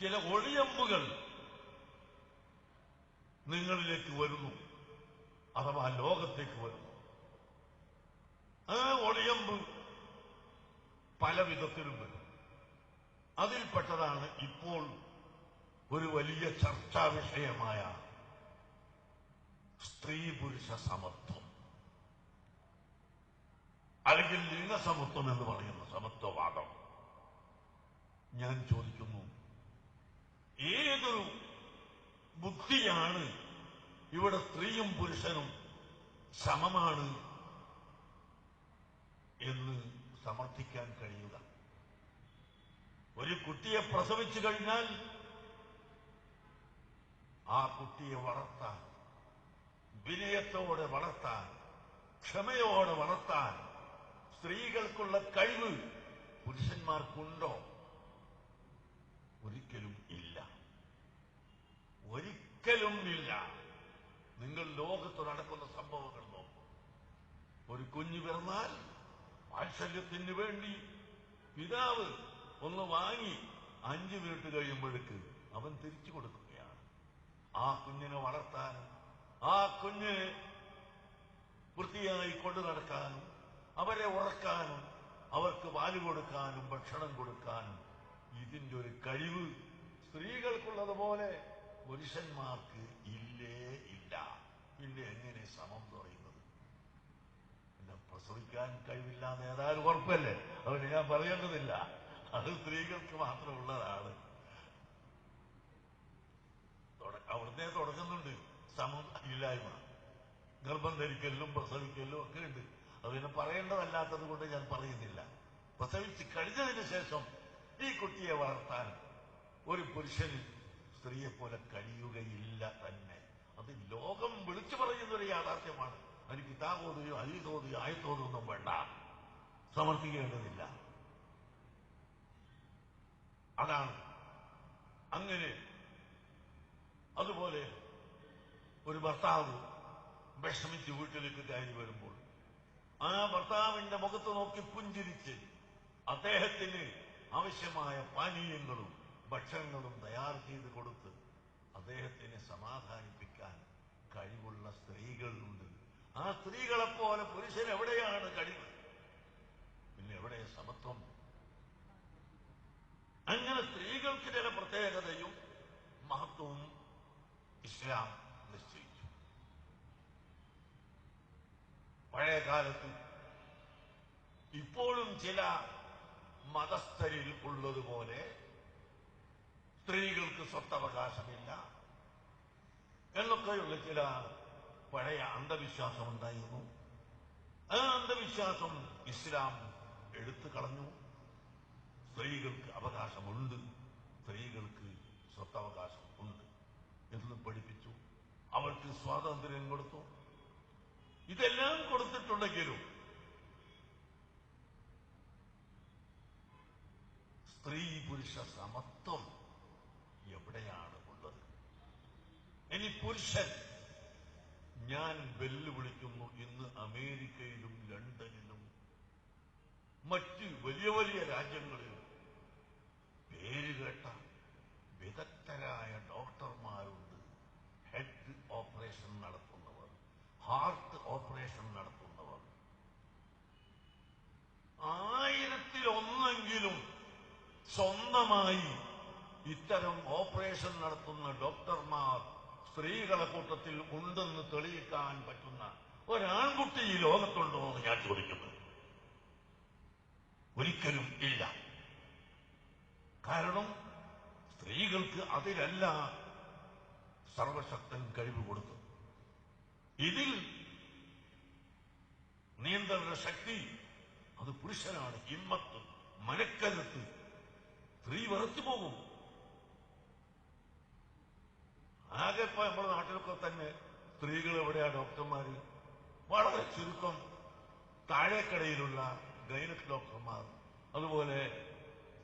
ചില ഒളിയമ്പുകൾ നിങ്ങളിലേക്ക് വരുന്നു അഥവാ ലോകത്തേക്ക് വരുന്നു. ആ ഒളിയമ്പ് പല വിധത്തിലും വരും. അതിൽപ്പെട്ടതാണ് ഇപ്പോൾ ഒരു വലിയ ചർച്ചാ വിഷയമായ സ്ത്രീ പുരുഷ സമത്വം. അല്ലെങ്കിൽ ലിംഗസമത്വം എന്ന് പറയുന്ന സമത്വവാദം. ഞാൻ ചോദിക്കുന്നു ഏതൊരു ബുദ്ധിയാണ് ഇവിടെ സ്ത്രീയും പുരുഷനും സമമാണ് എന്ന് സമർത്ഥിക്കാൻ കഴിയുക. ഒരു കുട്ടിയെ പ്രസവിച്ചു കഴിഞ്ഞാൽ ആ കുട്ടിയെ വളർത്താൻ വിനയത്തോടെ വളർത്താൻ ക്ഷമയോടെ വളർത്താൻ സ്ത്രീകൾക്കുള്ള കഴിവ് പുരുഷന്മാർക്കുണ്ടോ? ഒരിക്കലും ഒരിക്കലും ഇല്ല. നിങ്ങൾ ലോകത്ത് നടക്കുന്ന സംഭവങ്ങൾ നോക്കൂ. ഒരു കുഞ്ഞു പിറന്നാൽ വാത്സല്യത്തിന് വേണ്ടി പിതാവ് ഒന്ന് വാങ്ങി അഞ്ചു മിനിറ്റ് കഴിയുമ്പോഴേക്ക് അവൻ തിരിച്ചു കൊടുക്കുകയാണ്. ആ കുഞ്ഞിനെ വളർത്താനും ആ കുഞ്ഞ് വൃത്തിയായി കൊണ്ടു നടക്കാനും അവരെ ഉറക്കാനും അവർക്ക് പാൽ കൊടുക്കാനും ഭക്ഷണം കൊടുക്കാനും ഇതിന്റെ ഒരു കഴിവ് സ്ത്രീകൾക്കുള്ളതുപോലെ പുരുഷന്മാർക്ക് ഇല്ലേ ഇല്ല? പിന്നെ എങ്ങനെ സമം പറയുന്നത് എന്നെ പ്രസവിക്കാൻ കഴിവില്ലാതെ ഏതായാലും ഉറപ്പല്ലേ? അവന് ഞാൻ പറയേണ്ടതില്ല. അത് സ്ത്രീകൾക്ക് മാത്രമുള്ളതാണ്. അവിടുത്തെ തുടങ്ങുന്നുണ്ട്. സമം ഇല്ലായ്മ. ഗർഭം ധരിക്കലിലും പ്രസവിക്കലിലും ഒക്കെ ഉണ്ട്. അതിനെ പറയേണ്ടതല്ലാത്തത് കൊണ്ട് ഞാൻ പറയുന്നില്ല. പ്രസവിച്ച് കഴിഞ്ഞതിന് ശേഷം ഈ കുട്ടിയെ വളർത്താൻ ഒരു പുരുഷന് സ്ത്രീയെ പോലെ കഴിയുകയില്ല തന്നെ. അത് ലോകം വിളിച്ചു പറയുന്ന ഒരു യാഥാർത്ഥ്യമാണ്. അതിന് കിതാബോധയോ അലീതോതയോ ആയത്തോതോ ഒന്നും വേണ്ട. സമർപ്പിക്കേണ്ടതില്ല. അതാണ്. അങ്ങനെ അതുപോലെ ഒരു ഭർത്താവ് വിഷമിച്ച് വീട്ടിലേക്ക് കയറി വരുമ്പോൾ ആ ഭർത്താവിന്റെ മുഖത്ത് നോക്കി പുഞ്ചിരിച്ച് അദ്ദേഹത്തിന് ആവശ്യമായ പാനീയങ്ങളും ഭക്ഷണങ്ങളും തയ്യാർ ചെയ്ത് കൊടുത്ത് അദ്ദേഹത്തിനെ സമാധാനിപ്പിക്കാൻ കഴിവുള്ള സ്ത്രീകളുണ്ട് ആ സ്ത്രീകളെപ്പോലെ പുരുഷൻ എവിടെയാണ് കഴിവ്? പിന്നെ എവിടെ സമത്വം? അങ്ങനെ സ്ത്രീകൾക്ക് ചില പ്രത്യേകതയും മഹത്വവും ഇസ്ലാം നിശ്ചയിച്ചു. പഴയ കാലത്ത് ഇപ്പോഴും ചില മതസ്ഥരിൽ ഉള്ളതുപോലെ സ്ത്രീകൾക്ക് സ്വത്തവകാശമില്ല. എന്നൊക്കെയുള്ള ചില പഴയ അന്ധവിശ്വാസം ഉണ്ടായിരുന്നു ആ അന്ധവിശ്വാസം ഇസ്ലാം എടുത്തു കളഞ്ഞു. സ്ത്രീകൾക്ക് അവകാശമുണ്ട്. സ്ത്രീകൾക്ക് സ്വത്തവകാശം ഉണ്ട് എന്ന് പഠിപ്പിച്ചു. അവർക്ക് സ്വാതന്ത്ര്യം കൊടുത്തു. ഇതെല്ലാം കൊടുത്തിട്ടുണ്ടെങ്കിലും സ്ത്രീ പുരുഷ സമത്വം എവിടെയാണ് ഉള്ളത്. ഇനി പുരുഷൻ. ഞാൻ വെല്ലുവിളിക്കുന്നു ഇന്ന് അമേരിക്കയിലും ലണ്ടനിലും മറ്റ് വലിയ വലിയ രാജ്യങ്ങളിലും പേരുകേട്ട വിദഗ്ധരായ ഡോക്ടർമാരുണ്ട്. ഹെഡ് ഓപ്പറേഷൻ നടത്തുന്നവർ ഹാർട്ട് ഓപ്പറേഷൻ നടത്തുന്നവർ. ആയിരത്തിലൊന്നെങ്കിലും സ്വന്തമായി ഇത്തരം ഓപ്പറേഷൻ നടത്തുന്ന ഡോക്ടർമാർ സ്ത്രീകളെ കൂട്ടത്തിൽ ഉണ്ടെന്ന് തെളിയിക്കാൻ പറ്റുന്ന ഒരാൺകുട്ടി ഈ ലോകത്തുണ്ടോ എന്ന് ഞാൻ ചോദിക്കുന്നു. ഒരിക്കലും ഇല്ല. കാരണം സ്ത്രീകൾക്ക് അതിലല്ല സർവശക്തൻ കഴിവ് കൊടുത്തു. ഇതിൽ നിയന്ത്രണ ശക്തി അത് പുരുഷനാണ് ഹിമ്മത്ത് മനക്കരുത്ത് സ്ത്രീ വെറുത്തു പോകും. ഇപ്പൊ നമ്മുടെ നാട്ടിലൊക്കെ തന്നെ സ്ത്രീകൾ എവിടെയാ ഡോക്ടർമാര്? വളരെ ചുരുക്കം താഴേക്കടയിലുള്ള ഗൈനക് ഡോക്ടർമാർ. അതുപോലെ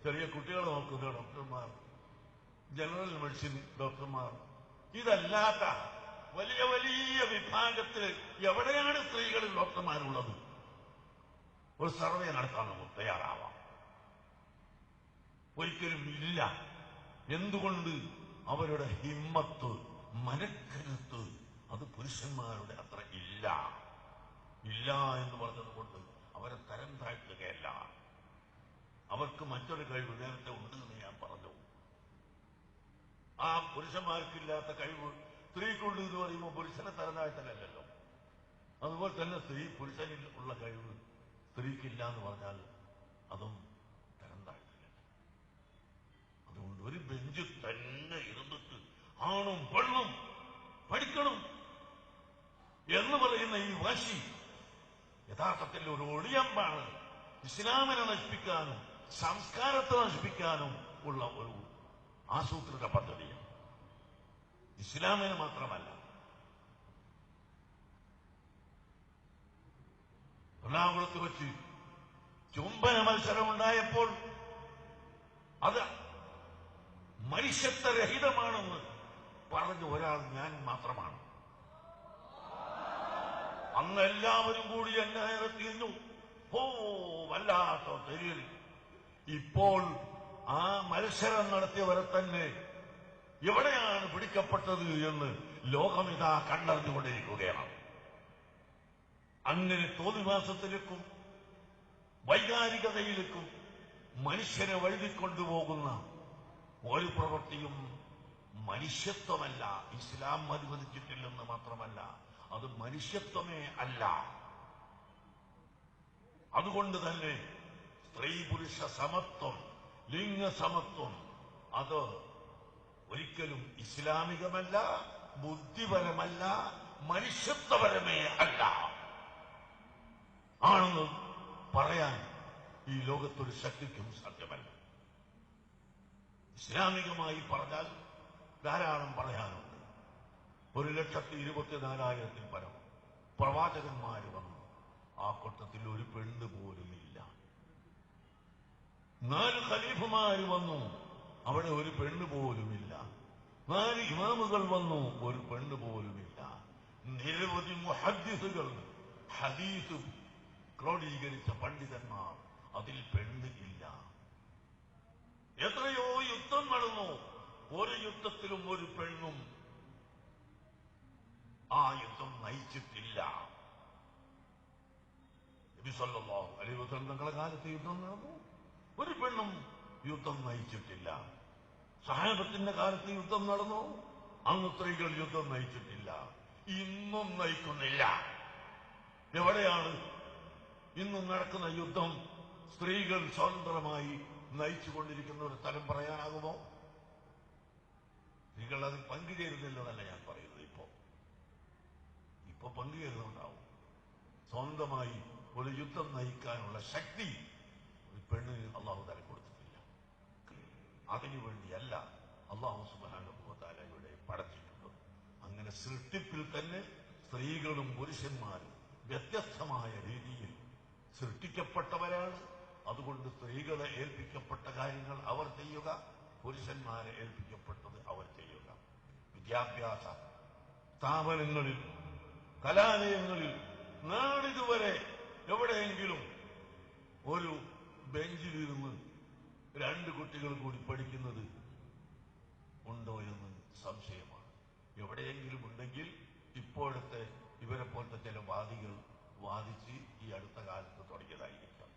ചെറിയ കുട്ടികളെ നോക്കുന്ന ഡോക്ടർമാർ. ജനറൽ മെഡിസിൻ ഡോക്ടർമാർ. ഇതല്ലാത്ത വലിയ വലിയ വിഭാഗത്തിൽ എവിടെയാണ് സ്ത്രീകളിൽ ഡോക്ടർമാരുള്ളത്? ഒരു സർവേ നടത്താൻ നമുക്ക് തയ്യാറാവാം. ഒരിക്കലും ഇല്ല. എന്തുകൊണ്ട് അവരുടെ ഹിമ്മത്ത് മനക്കരുത്ത്. അത് പുരുഷന്മാരുടെ അത്ര ഇല്ല. ഇല്ല എന്ന് പറഞ്ഞത് കൊണ്ട് അവരെ തരം താഴ്ത്തുകയല്ല. അവർക്ക് മറ്റൊരു കഴിവ് നേരത്തെ ഉണ്ട് എന്ന് ഞാൻ പറഞ്ഞു. ആ പുരുഷന്മാർക്കില്ലാത്ത കഴിവ് സ്ത്രീക്കുണ്ട് എന്ന് പറയുമ്പോൾ പുരുഷനെ തരം താഴ്ത്തലല്ലോ അതുപോലെ തന്നെ സ്ത്രീ പുരുഷനിൽ ഉള്ള കഴിവ് സ്ത്രീക്കില്ല എന്ന് പറഞ്ഞാൽ അതും തരം താഴ്ത്തലല്ല. അതുകൊണ്ട് ഒരു ബെഞ്ച് തന്നെ ആണും പെണ്ണും പഠിക്കണം എന്ന് പറയുന്ന ഈ വാശി യഥാർത്ഥത്തിൽ ഒരു ഒളിയമ്പാണ്. ഇസ്ലാമിനെ നശിപ്പിക്കാനും സംസ്കാരത്തെ നശിപ്പിക്കാനും ഉള്ള ഒരു ആസൂത്രിത പദ്ധതിയാണ്. ഇസ്ലാമിന് മാത്രമല്ല. എറണാകുളത്ത് വെച്ച് ചുംബന മത്സരമുണ്ടായപ്പോൾ അത് മനുഷ്യത്വരഹിതമാണെന്ന് പറഞ്ഞ ഒരാൾ ഞാൻ മാത്രമാണ്. അന്ന് എല്ലാവരും കൂടി എന്നെ നേരെ തിരിഞ്ഞു ഓ വല്ലാത്ത തെരുവിൽ ഇപ്പോൾ ആ മത്സരം നടത്തിയവരെ തന്നെ എവിടെയാണ് പിടിക്കപ്പെട്ടത് എന്ന് ലോകമിതാ കണ്ടറിഞ്ഞുകൊണ്ടിരിക്കുകയാണ്. അങ്ങനെ തോന്നിവാസത്തിലേക്കും വൈകാരികതയിലേക്കും മനുഷ്യനെ വഴുതിക്കൊണ്ടുപോകുന്ന ഒരു പ്രവൃത്തിയും മനുഷ്യത്വമല്ല. ഇസ്ലാം അനുവദിച്ചിട്ടില്ലെന്ന് മാത്രമല്ല അത് മനുഷ്യത്വമേ അല്ല. അതുകൊണ്ട് തന്നെ സ്ത്രീ പുരുഷ സമത്വം ലിംഗ സമത്വം അത് ഒരിക്കലും ഇസ്ലാമികമല്ല ബുദ്ധിപരമല്ല മനുഷ്യത്വപരമേ അല്ല. ആണെന്ന് പറയാൻ ഈ ലോകത്തൊരു ശക്തിക്കും സാധ്യമല്ല. ഇസ്ലാമികമായി പറഞ്ഞാൽ ധാരാളം പറയാനുണ്ട്. ഒരു ലക്ഷത്തി ഇരുപത്തിനാലായിരത്തിൽ പരം പ്രവാചകന്മാര് വന്നു. ആ കൂട്ടത്തിൽ ഒരു പെണ്ണ് പോലും ഇല്ല. നാല് ഖലീഫുമാര് വന്നു. അവിടെ ഒരു പെണ്ണ് പോലുമില്ല നാല് ഇമാമുകൾ വന്നു. ഒരു പെണ്ണ് പോലുമില്ല നിരവധി മുഹദ്ദിസുകൾ ഹദീസ് ക്രോഡീകരിച്ച പണ്ഡിതന്മാർ അതിൽ പെണ്ണ് ഇല്ല. എത്രയോ ഒരു യുദ്ധത്തിലും ഒരു പെണ്ണും ആ യുദ്ധം നയിച്ചിട്ടില്ല. നബി സല്ലല്ലാഹു അലൈഹി വസല്ലം തങ്ങളുടെ കാലത്ത് യുദ്ധം നടന്നു. ഒരു പെണ്ണും യുദ്ധം നയിച്ചിട്ടില്ല. സഹാബത്തിന്റെ കാലത്ത് യുദ്ധം നടന്നു. അന്ന് സ്ത്രീകൾ യുദ്ധം നയിച്ചിട്ടില്ല. ഇന്നും നയിക്കുന്നില്ല. എവിടെയാണ് ഇന്നും നടക്കുന്ന യുദ്ധം? സ്ത്രീകൾ സ്വതന്ത്രമായി നയിച്ചുകൊണ്ടിരിക്കുന്ന ഒരു സ്ഥലം പറയാനാകുമോ? സ്ത്രീകൾ അതിൽ പങ്കുചേരുന്നില്ലെന്നല്ല ഞാൻ പറയുന്നത് ഇപ്പോ. ഇപ്പൊ പങ്കുചേരുന്നുണ്ടാവും സ്വന്തമായി ഒരു യുദ്ധം നയിക്കാനുള്ള ശക്തി ഒരു പെണ്ണിന് അള്ളാഹു തല കൊടുത്തിട്ടില്ല. അതിനുവേണ്ടിയല്ല അള്ളാഹു സുബാനുഭവത്താല ഇവിടെ പടച്ചിട്ടുള്ളത്. അങ്ങനെ സൃഷ്ടിപ്പിൽ തന്നെ സ്ത്രീകളും പുരുഷന്മാരും വ്യത്യസ്തമായ രീതിയിൽ സൃഷ്ടിക്കപ്പെട്ടവരാണ്. അതുകൊണ്ട് സ്ത്രീകളെ ഏൽപ്പിക്കപ്പെട്ട കാര്യങ്ങൾ അവർ ചെയ്യുക പുരുഷന്മാരെ ഏൽപ്പിക്കപ്പെട്ടത് അവർ ചെയ്യുക വിദ്യാഭ്യാസ സ്ഥാപനങ്ങളിൽ കലാലയങ്ങളിൽ നാളിതുവരെ എവിടെയെങ്കിലും ഒരു ബെഞ്ചിലിരുന്ന് രണ്ട് കുട്ടികൾ കൂടി പഠിക്കുന്നത് ഉണ്ടോ എന്ന് സംശയമാണ്. എവിടെയെങ്കിലും ഉണ്ടെങ്കിൽ ഇപ്പോഴത്തെ ഇവരെ പോലത്തെ ചില വാദികൾ വാദിച്ച് ഈ അടുത്ത കാലത്ത് തുടങ്ങിയതായിരിക്കാം.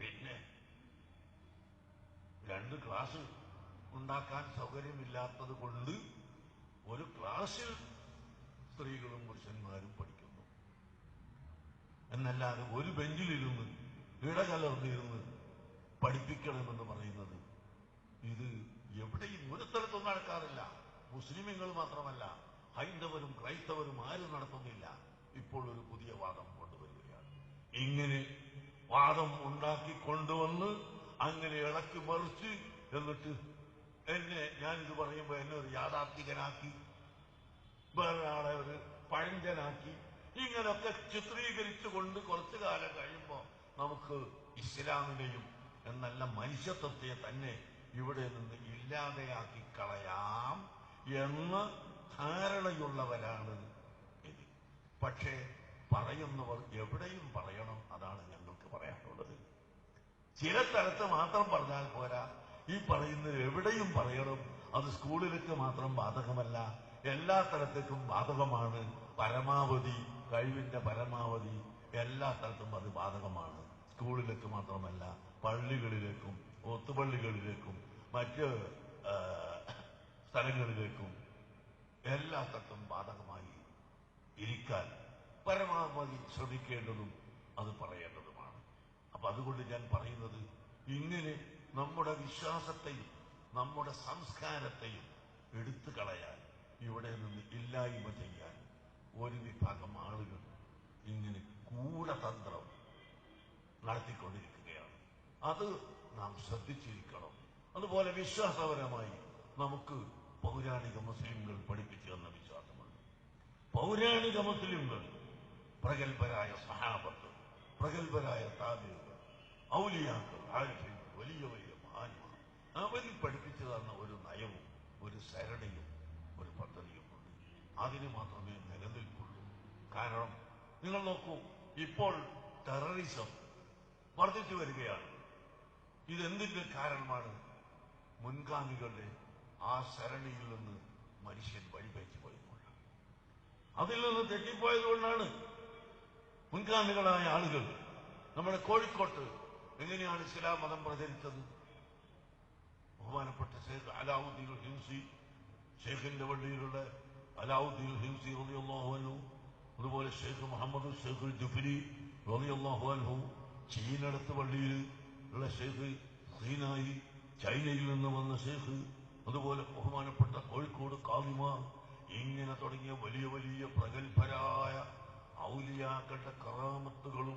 പിന്നെ രണ്ട് ക്ലാസ് ഉണ്ടാക്കാൻ സൗകര്യമില്ലാത്തത് കൊണ്ട് ഒരു ക്ലാസ്സിൽ സ്ത്രീകളും പുരുഷന്മാരും പഠിക്കുന്നു. എന്നല്ലാതെ ഒരു ബെഞ്ചിലിരുന്ന് ഇടകലർന്നിരുന്ന് പഠിപ്പിക്കണമെന്ന് പറയുന്നത് ഇത് എവിടെയും ഒരു സ്ഥലത്തും നടക്കാറില്ല. മുസ്ലിമുകൾ മാത്രമല്ല ഹൈന്ദവരും ക്രൈസ്തവരും ആരും നടത്തുന്നില്ല. ഇപ്പോൾ ഒരു പുതിയ വാദം കൊണ്ടുവരികയാണ്. ഇങ്ങനെ വാദം ഉണ്ടാക്കി കൊണ്ടുവന്ന് അങ്ങനെ ഇളക്കി മറിച്ച് എന്നിട്ട് എന്നെ ഞാനിത് പറയുമ്പോൾ എന്നെ ഒരു യാഥാർത്ഥികനാക്കി വേറൊരാളെ ഒരു പഴഞ്ചനാക്കി. ഇങ്ങനൊക്കെ ചിത്രീകരിച്ചുകൊണ്ട് കുറച്ചു കാലം കഴിയുമ്പോൾ നമുക്ക് ഇസ്ലാമിനെയും എന്നല്ല മനുഷ്യത്വത്തെ തന്നെ ഇവിടെ നിന്ന് ഇല്ലാതെയാക്കി കളയാം എന്ന് ധാരണയുള്ളവരാണ് പക്ഷേ പറയുന്നവർ എവിടെയും പറയണം അതാണ് ചില സ്ഥലത്ത് മാത്രം പറഞ്ഞാൽ പോരാ. ഈ പറയുന്നത് എവിടെയും പറയണം. അത് സ്കൂളിലേക്ക് മാത്രം ബാധകമല്ല. എല്ലാ സ്ഥലത്തേക്കും ബാധകമാണ്. പരമാവധി കഴിവിന്റെ പരമാവധി എല്ലാ സ്ഥലത്തും അത് ബാധകമാണ്. സ്കൂളിലേക്ക് മാത്രമല്ല പള്ളികളിലേക്കും ഒത്തുപള്ളികളിലേക്കും മറ്റ് സ്ഥലങ്ങളിലേക്കും എല്ലാ സ്ഥലത്തും ബാധകമായി ഇരിക്കാൻ പരമാവധി ശ്രമിക്കേണ്ടതും അത് പറയേണ്ടതുമാണ്. അപ്പൊ അതുകൊണ്ട് ഞാൻ പറയുന്നത് ഇങ്ങനെ നമ്മുടെ വിശ്വാസത്തെയും നമ്മുടെ സംസ്കാരത്തെയും എടുത്തു കളയാൻ ഇവിടെ നിന്ന് ഇല്ലായ്മ ചെയ്യാൻ ഒരു വിഭാഗം ആളുകൾ ഇങ്ങനെ കൂടതന്ത്രം നടത്തിക്കൊണ്ടിരിക്കുകയാണ്. അത് നാം ശ്രദ്ധിച്ചിരിക്കണം. അതുപോലെ വിശ്വാസപരമായി നമുക്ക് പൗരാണിക മുസ്ലിംകൾ പഠിപ്പിച്ചു തന്ന വിശ്വാസമുണ്ട് പൗരാണിക മുസ്ലിംകൾ പ്രഗത്ഭരായ സഹാബത്ത് പ്രഗത്ഭരായ താബികൾ ഔലിയാക്കൾ ആരിഫ്യങ്ങൾ വലിയ വലിയ മഹാന്മാർ അവരിൽ പഠിപ്പിച്ചു തന്ന ഒരു നയവും ഒരു സരണിയും ഒരു പദ്ധതിയും ഉണ്ട്. അതിന് മാത്രമേ നിലനിൽക്കുള്ളൂ കാരണം നിങ്ങൾ നോക്കൂ ഇപ്പോൾ ടെററിസം വർദ്ധിച്ചു വരികയാണ്. ഇതെന്തിന്റെ കാരണമാണ്? മുൻഗാമികളുടെ ആ സരണിയിൽ നിന്ന് മനുഷ്യൻ വഴിപേച്ചു പോയതുകൊണ്ട് അതിൽ നിന്ന് തെറ്റിപ്പോയതുകൊണ്ടാണ് മുൻഗാമികളായ ആളുകൾ നമ്മുടെ കോഴിക്കോട്ട് എങ്ങനെയാണ് ഇസ്ലാം മതം പ്രചരിച്ചത്? ബഹുമാനപ്പെട്ട ഷേഖ് അലാവുദ്ദീൻ ഹിംസി ഷേഖിന്റെ വള്ളിയിലുള്ള അലാവുദ്ദീൻ ഹിംസി അൻഹു അതുപോലെ ഷേഖ് മുഹമ്മദ് ഷേഖ് ജുഫരി റളിയല്ലാഹു അൻഹു ചീനടുത്ത് പള്ളിയിൽ ഉള്ള ഷേഖ് സീനായി ചൈനയിൽ നിന്ന് വന്ന ഷേഖ് അതുപോലെ ബഹുമാനപ്പെട്ട കോഴിക്കോട് കാവിമാർ ഇങ്ങനെ തുടങ്ങിയ വലിയ വലിയ പ്രഗത്ഭരായ ഔലിയാക്കളുടെ കറാമത്തുകളും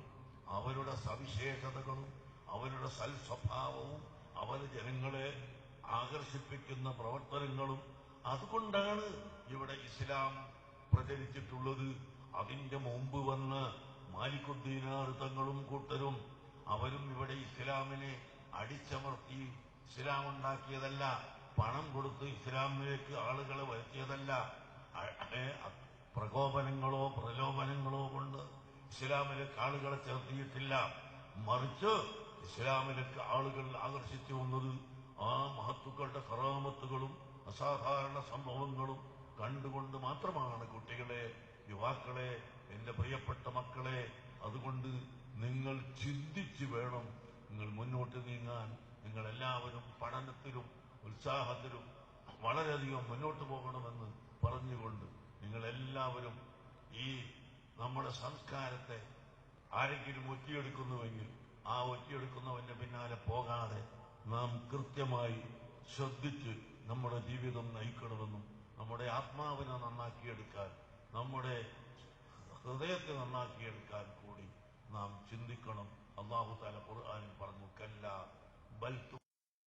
അവരുടെ സവിശേഷതകളും അവരുടെ സൽസ്വഭാവവും അവർ ജനങ്ങളെ ആകർഷിപ്പിക്കുന്ന പ്രവർത്തനങ്ങളും അതുകൊണ്ടാണ് ഇവിടെ ഇസ്ലാം പ്രചരിച്ചിട്ടുള്ളത്. അതിന്റെ മുമ്പ് വന്ന് മാലിക്കുദ്ദീനാർ തങ്ങളും കൂട്ടരും അവരും ഇവിടെ ഇസ്ലാമിനെ അടിച്ചമർത്തി ഇസ്ലാം ഉണ്ടാക്കിയതല്ല പണം കൊടുത്ത് ഇസ്ലാമിലേക്ക് ആളുകളെ വരുത്തിയതല്ല. പ്രകോപനങ്ങളോ പ്രലോഭനങ്ങളോ കൊണ്ട് ഇസ്ലാമിലേക്ക് ആളുകളെ ചേർത്തിയിട്ടില്ല മറിച്ച് ഇസ്ലാമിലേക്ക് ആളുകൾ ആകർഷിച്ചു വന്നത് ആ മഹത്തുക്കളുടെ കറാമത്തുകളും അസാധാരണ സംഭവങ്ങളും കണ്ടുകൊണ്ട് മാത്രമാണ് കുട്ടികളെ യുവാക്കളെ എന്റെ പ്രിയപ്പെട്ട മക്കളെ അതുകൊണ്ട് നിങ്ങൾ ചിന്തിച്ചു വേണം നിങ്ങൾ മുന്നോട്ട് നീങ്ങാൻ. നിങ്ങൾ എല്ലാവരും പഠനത്തിലും ഉത്സാഹത്തിലും വളരെയധികം മുന്നോട്ട് പോകണമെന്ന് പറഞ്ഞുകൊണ്ട് നിങ്ങൾ എല്ലാവരും ഈ നമ്മുടെ സംസ്കാരത്തെ ആരെങ്കിലും ഒറ്റിയെടുക്കുന്നുവെങ്കിൽ ആ ഒറ്റിയെടുക്കുന്നവന്റെ പിന്നാലെ പോകാതെ നാം കൃത്യമായി ശ്രദ്ധിച്ച് നമ്മുടെ ജീവിതം നയിക്കണമെന്നും നമ്മുടെ ആത്മാവിനെ നന്നാക്കിയെടുക്കാൻ നമ്മുടെ ഹൃദയത്തെ നന്നാക്കിയെടുക്കാൻ കൂടി നാം ചിന്തിക്കണം. അള്ളാഹു താല ഖുർആാനിൽ പറഞ്ഞു കല്ല ബൽ